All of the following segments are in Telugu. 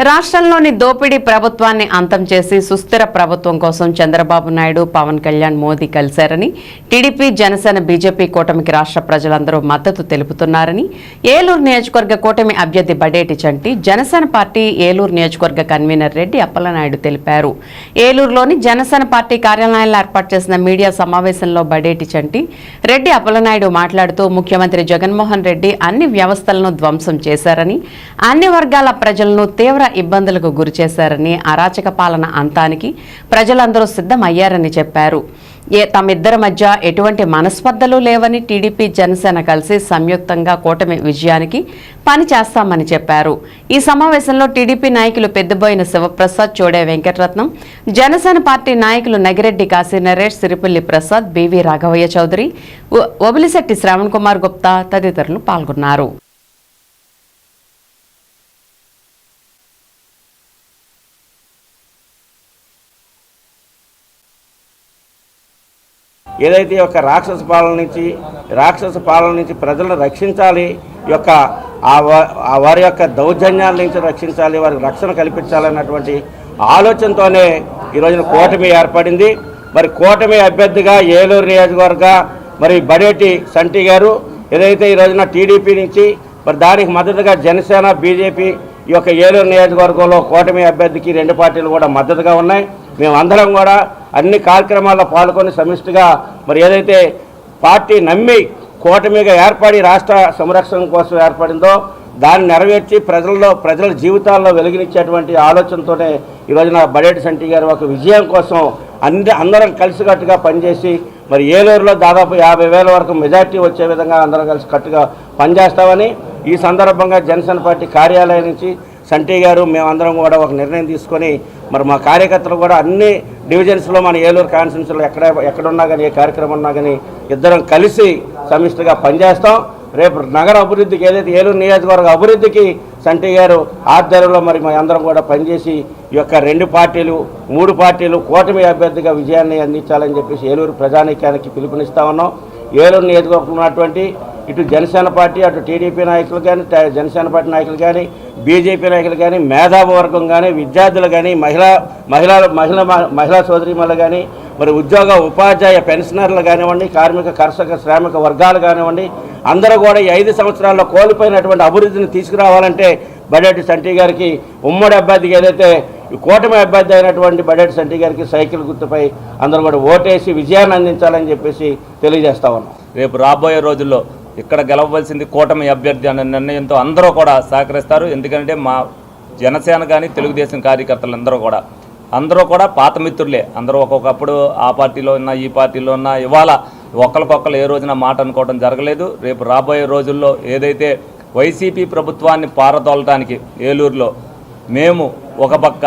రాష్ట్రంలోని దోపిడీ ప్రభుత్వాన్ని అంతం చేసి సుస్థిర ప్రభుత్వం కోసం చంద్రబాబు నాయుడు పవన్ కళ్యాణ్ మోదీ కలిశారని టీడీపీ జనసేన బీజేపీ కూటమికి రాష్ట్ర ప్రజలందరూ మద్దతు తెలుపుతున్నారని ఏలూరు నియోజకవర్గ కూటమి అభ్యర్థి బడేటి చంటి జనసేన పార్టీ ఏలూరు నియోజకవర్గ కన్వీనర్ రెడ్డి అప్పలనాయుడు తెలిపారు. ఏలూరులోని జనసేన పార్టీ కార్యాలయంలో ఏర్పాటు చేసిన మీడియా సమావేశంలో బడేటి చంటి రెడ్డి అప్పలనాయుడు మాట్లాడుతూ ముఖ్యమంత్రి జగన్మోహన్ రెడ్డి అన్ని వ్యవస్థలను ధ్వంసం చేశారని అన్ని వర్గాల ప్రజలను తీవ్ర ఇబ్బందులకు గురిచేశారని అరాచక పాలన అంతానికి ప్రజలందరూ సిద్ధమయ్యారని చెప్పారు. ఏ తమిద్దరి మధ్య ఎటువంటి మనస్పర్ధలు లేవని టీడీపీ జనసేన కలిసి సంయుక్తంగా కూటమి విజయానికి పని చేస్తామని చెప్పారు. ఈ సమావేశంలో టీడీపీ నాయకులు పెద్దబోయిన శివప్రసాద్ చోడే వెంకటరత్నం జనసేన పార్టీ నాయకులు నగిరెడ్డి కాశీ నరేష్ సిరిపల్లి ప్రసాద్ బివి రాఘవయ్య చౌదరి ఒబిలిశెట్టి శ్రవణ్ కుమార్ గుప్తా తదితరులు పాల్గొన్నారు. ఏదైతే ఈ యొక్క రాక్షస పాలన నుంచి రాక్షస పాలన నుంచి ప్రజలను రక్షించాలి ఈ యొక్క ఆ ఆ వారి యొక్క దౌర్జన్యాల నుంచి రక్షించాలి వారికి రక్షణ కల్పించాలన్నటువంటి ఆలోచనతోనే ఈ రోజున కూటమి ఏర్పడింది. మరి కూటమి అభ్యర్థిగా ఏలూరు నియోజకవర్గ మరి బడేటి సంటి గారు ఏదైతే ఈ రోజున టీడీపీ నుంచి మరి దానికి మద్దతుగా జనసేన బీజేపీ ఈ యొక్క ఏలూరు నియోజకవర్గంలో కూటమి అభ్యర్థికి రెండు పార్టీలు కూడా మద్దతుగా ఉన్నాయి. మేమందరం కూడా అన్ని కార్యక్రమాల్లో పాల్గొని సమిష్టిగా మరి ఏదైతే పార్టీ నమ్మి కూటమిగా ఏర్పడి రాష్ట్ర సంరక్షణ కోసం ఏర్పడిందో దాన్ని నెరవేర్చి ప్రజల్లో ప్రజల జీవితాల్లో వెలిగినిచ్చేటువంటి ఆలోచనతోనే ఈ రోజున బడేటి సంటి గారు ఒక విజయం కోసం అన్ని అందరం కలిసికట్టుగా పనిచేసి మరి ఏలూరులో దాదాపు యాభై వేల వరకు మెజార్టీ వచ్చే విధంగా అందరం కలిసి కట్టుగా పనిచేస్తామని ఈ సందర్భంగా జనసేన పార్టీ కార్యాలయం నుంచి సంటి గారు మేమందరం కూడా ఒక నిర్ణయం తీసుకొని మరి మా కార్యకర్తలు కూడా అన్ని డివిజన్స్లో మన ఏలూరు కాన్స్టిట్యూన్సీలో ఎక్కడ ఎక్కడున్నా కానీ ఏ కార్యక్రమం ఉన్నా కానీ ఇద్దరం కలిసి సమిష్టిగా పనిచేస్తాం. రేపు నగర అభివృద్ధికి ఏదైతే ఏలూరు నియోజకవర్గ అభివృద్ధికి సంటి గారు ఆధ్వర్యంలో మరి మా అందరం కూడా పనిచేసి ఈ యొక్క రెండు పార్టీలు మూడు పార్టీలు కూటమి అభ్యర్థిగా విజయాన్ని అందించాలని చెప్పేసి ఏలూరు ప్రజానీకానికి పిలుపునిస్తా ఉన్నాం. ఏలూరు నియోజకవర్గం ఉన్నటువంటి ఇటు జనసేన పార్టీ అటు టీడీపీ నాయకులు కానీ జనసేన పార్టీ నాయకులు కానీ బీజేపీ నాయకులు కానీ మేధావి వర్గం కానీ విద్యార్థులు కానీ మహిళా మహిళా మహిళ మహిళా సోదరిమలు కానీ మరి ఉద్యోగ ఉపాధ్యాయ పెన్షనర్లు కానివ్వండి కార్మిక కర్షక శ్రామిక వర్గాలు కానివ్వండి అందరూ కూడా ఈ ఐదు సంవత్సరాల్లో కోల్పోయినటువంటి అభివృద్ధిని తీసుకురావాలంటే బడేటి సంటి గారికి ఉమ్మడి అభ్యర్థికి ఏదైతే ఈ కూటమి అభ్యర్థి అయినటువంటి బడేటి సంటి గారికి సైకిల్ గుర్తుపై అందరూ కూడా ఓటేసి విజయాన్ని అందించాలని చెప్పేసి తెలియజేస్తా ఉన్నాం. రేపు రాబోయే రోజుల్లో ఇక్కడ గెలవవలసింది కూటమి అభ్యర్థి అనే నిర్ణయంతో అందరూ కూడా సహకరిస్తారు. ఎందుకంటే మా జనసేన కానీ తెలుగుదేశం కార్యకర్తలు అందరూ కూడా. అందరూ కూడా పాత మిత్రులే. అందరూ ఒక్కొక్కప్పుడు ఆ పార్టీలో ఉన్న ఈ పార్టీలో ఉన్న ఇవాళ ఒకరికొకరు ఏ రోజున మాట అనుకోవడం జరగలేదు. రేపు రాబోయే రోజుల్లో ఏదైతే వైసీపీ ప్రభుత్వాన్ని పారదోలటానికి ఏలూరులో మేము ఒక పక్క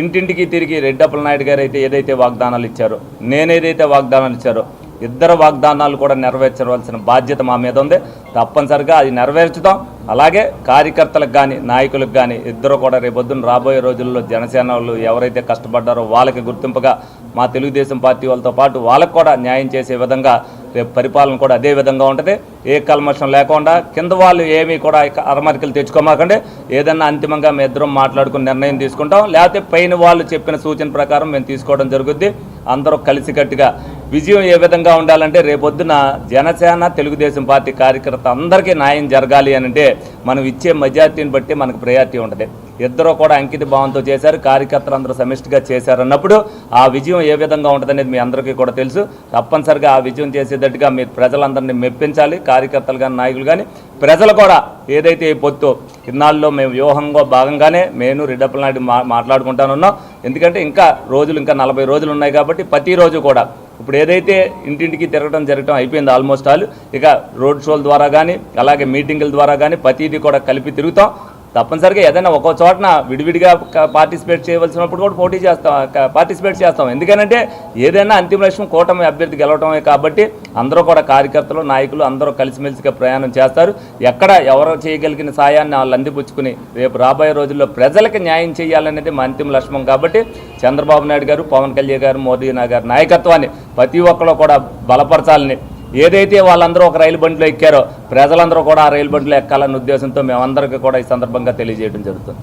ఇంటింటికి తిరిగి రెడ్డప్పల నాయుడు గారు అయితే ఏదైతే వాగ్దానాలు ఇచ్చారో నేనేదైతే వాగ్దానాలు ఇచ్చారో ఇద్దరు వాగ్దానాలు కూడా నెరవేర్చవలసిన బాధ్యత మా మీద ఉంది. తప్పనిసరిగా అది నెరవేర్చుతాం. అలాగే కార్యకర్తలకు కానీ నాయకులకు కానీ ఇద్దరు కూడా రేపొద్దున రాబోయే రోజుల్లో జనసేన వాళ్ళు ఎవరైతే కష్టపడ్డారో వాళ్ళకి గుర్తింపుగా మా తెలుగుదేశం పార్టీ వాళ్ళతో పాటు వాళ్ళకు కూడా న్యాయం చేసే విధంగా రేపు పరిపాలన కూడా అదే విధంగా ఉంటుంది. ఏ కల్మషం లేకుండా కింద వాళ్ళు ఏమీ కూడా అరమరికలు తెచ్చుకోమాకండి. ఏదన్నా అంతిమంగా మేము ఇద్దరం మాట్లాడుకుని నిర్ణయం తీసుకుంటాం. లేకపోతే పైన వాళ్ళు చెప్పిన సూచన ప్రకారం మేము తీసుకోవడం జరుగుద్ది. అందరూ కలిసికట్టుగా విజయం ఏ విధంగా ఉండాలంటే రేపొద్దున జనసేన తెలుగుదేశం పార్టీ కార్యకర్త అందరికీ న్యాయం జరగాలి అని అంటే మనం ఇచ్చే మెజార్టీని బట్టి మనకు ప్రయారిటీ ఉంటుంది. ఇద్దరు కూడా అంకిత భావంతో చేశారు కార్యకర్తలు అందరూ సమిష్టిగా చేశారన్నప్పుడు ఆ విజయం ఏ విధంగా ఉంటుందనేది మీ అందరికీ కూడా తెలుసు. తప్పనిసరిగా ఆ విజయం చేసేటట్టుగా మీరు ప్రజలందరినీ మెప్పించాలి కార్యకర్తలు కానీ నాయకులు కానీ ప్రజలు కూడా ఏదైతే ఈ పొత్తు ఇన్నాళ్ళలో మేము వ్యూహంగా భాగంగానే నేను రెడ్డప్పల నాయుడు మా మాట్లాడుకుంటానున్నాం. ఎందుకంటే ఇంకా రోజులు ఇంకా నలభై రోజులు ఉన్నాయి కాబట్టి ప్రతిరోజు కూడా ఇప్పుడు ఏదైతే ఇంటింటికి తిరగడం జరగడం అయిపోయింది ఆల్మోస్ట్ ఆల్ ఇక రోడ్ షోల ద్వారా కానీ అలాగే మీటింగుల ద్వారా కానీ ప్రతిదీ కూడా కలిపి తిరుగుతాం. తప్పనిసరిగా ఏదైనా ఒక్కో చోటన విడివిడిగా పార్టిసిపేట్ చేయవలసినప్పుడు కూడా పోటీ చేస్తాం పార్టిసిపేట్ చేస్తాం. ఎందుకంటే ఏదైనా అంతిమ లక్ష్యం కూటమి అభ్యర్థి గెలవటమే కాబట్టి అందరూ కూడా కార్యకర్తలు నాయకులు అందరూ కలిసిమెలిసిగా ప్రయాణం చేస్తారు. ఎక్కడ ఎవరు చేయగలిగిన సాయాన్ని వాళ్ళు అందిపుచ్చుకుని రేపు రాబోయే రోజుల్లో ప్రజలకు న్యాయం చేయాలనేది మా అంతిమ లక్ష్యం కాబట్టి చంద్రబాబు నాయుడు గారు పవన్ కళ్యాణ్ గారు మోదీ గారి నాయకత్వాన్ని ప్రతి ఒక్కరు కూడా బలపరచాలని ఏదైతే వాళ్ళందరూ ఒక రైలు బండిలో ఎక్కారో ప్రజలందరూ కూడా ఆ రైలు బండిలో ఎక్కాలన్న ఉద్దేశంతో మేమందరికీ కూడా ఈ సందర్భంగా తెలియజేయడం జరుగుతుంది.